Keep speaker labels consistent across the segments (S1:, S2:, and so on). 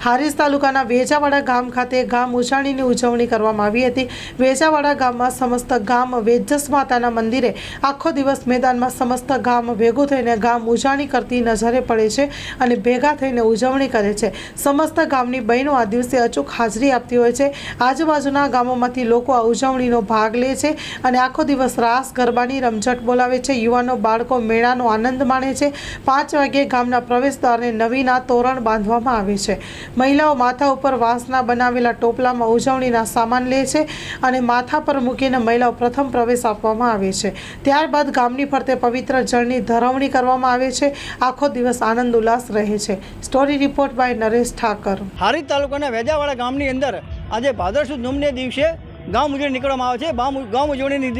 S1: હારીજ તાલુકાના વેજાવાડા ગામ ખાતે ગામ ઉજાણીની ઉજવણી કરવામાં આવી હતી. વેજાવાડા ગામમાં સમસ્ત ગામ વેજસ માતાના મંદિરે આખો દિવસ મેદાનમાં સમસ્ત ગામ ભેગું થઈને ગામ ઉજાણી કરતી નજરે પડે છે અને ભેગા થઈને ઉજવણી કરે છે. સમસ્ત ગામની બહેનો આ દિવસે અચૂક હાજરી આપતી હોય છે. આજુબાજુના ગામોમાંથી લોકો આ ઉજવણીનો ભાગ લે છે અને આખો દિવસ રાસ, ગરબાની રમઝટ બોલાવે છે. યુવાનો, બાળકો મેળાનો આનંદ માણે છે. પાંચ વાગ્યે ગામના પ્રવેશદ્વારને નવીના તોરણ બાંધવામાં આવે છે. મહિલાઓ માથા ઉપર વાંસના બનાવેલા ટોપલામાં ઉજવણીના સામાન લે છે અને માથા પર મૂકીને મહિલાઓ પ્રથમ પ્રવેશ આપવામાં આવે છે. ત્યારબાદ ગામની ફરતે પવિત્ર જળની ધરવણી કરવામાં આવે છે. આખો દિવસ આનંદ ઉલ્લાસ રહે છે. Story report by Naresh Thakar.
S2: હારી તાલુકાના વેજાવાડા ગામની અંદર આજે ભાદર સુદ નોમને દિવસે ગામ ઉજવણી નીકળવામાં આવે છે. ગામ ગામ ઉજવણીની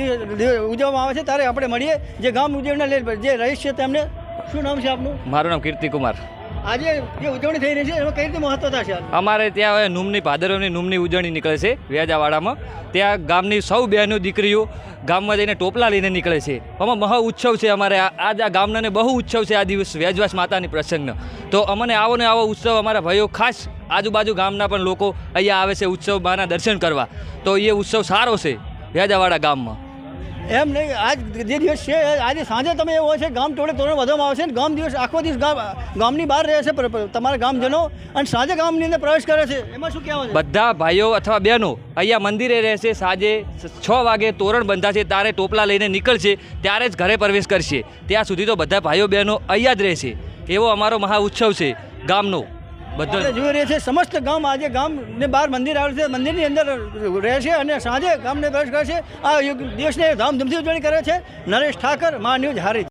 S2: ઉજવવામાં આવે છે. ત્યારે આપણે મળીએ જે ગામ ઉજવણીના લે- જે રહીશ છે તેમને. શું નામ છે આપનું?
S3: મારું નામ કીર્તિકુમાર.
S2: આજે જે ઉજવણી થઈ રહી છે, એમાં કઈ રીતે મહત્વતા છે
S3: અમારે ત્યાં હવે નુમની ભાદરવની નુમની ઉજવણી નીકળે છે, વ્યાજાવાડામાં. ત્યાં ગામની સૌ બહેનો દીકરીઓ ગામમાં જઈને ટોપલા લઈને નીકળે છે. આમાં મહા ઉત્સવ છે અમારે. આજ આ ગામનાને બહુ ઉત્સવ છે આ દિવસ, વ્યાજવાસ માતાની પ્રસંગનો. તો અમને આવો ને આવો ઉત્સવ અમારા ભાઈઓ ખાસ આજુબાજુ ગામના પણ લોકો અહીંયા આવે છે ઉત્સવ માના દર્શન કરવા. તો એ ઉત્સવ સારો છે વ્યાજાવાડા ગામમાં.
S2: એમ નહીં, આજ જે દિવસ છે, આજે સાંજે તમે એવો છે, ગામ ટોળે તોરણ વધવામાં આવશે ને ગામ દિવસ, આખો દિવસ ગામ, ગામની બહાર રહે છે પર- પર- તમારા ગામજનો અને સાંજે ગામની અંદર પ્રવેશ કરે છે. એમાં શું કહેવાય
S3: બધા ભાઈઓ અથવા બહેનો અહીંયા મંદિરે રહેશે સાંજે છ વાગે તોરણ બંધાશે, ત્યારે ટોપલા લઈને નીકળશે, ત્યારે જ ઘરે પ્રવેશ કરશે. ત્યાં સુધી તો બધા ભાઈઓ બહેનો અહીંયા જ રહેશે એવો અમારો મહા ઉત્સવ છે ગામનો. બધો
S2: જોઈ રહ્યા છે સમસ્ત ગામ આજે ગામ ને બહાર મંદિર આવેલું છે. મંદિરની અંદર રહે છે અને સાંજે ગામને પ્રવેશ કરે છે. આ દિવસને ધામધૂમથી ઉજવણી કરે છે. નરેશ ઠાકર મા ન્યૂઝ હારીજ.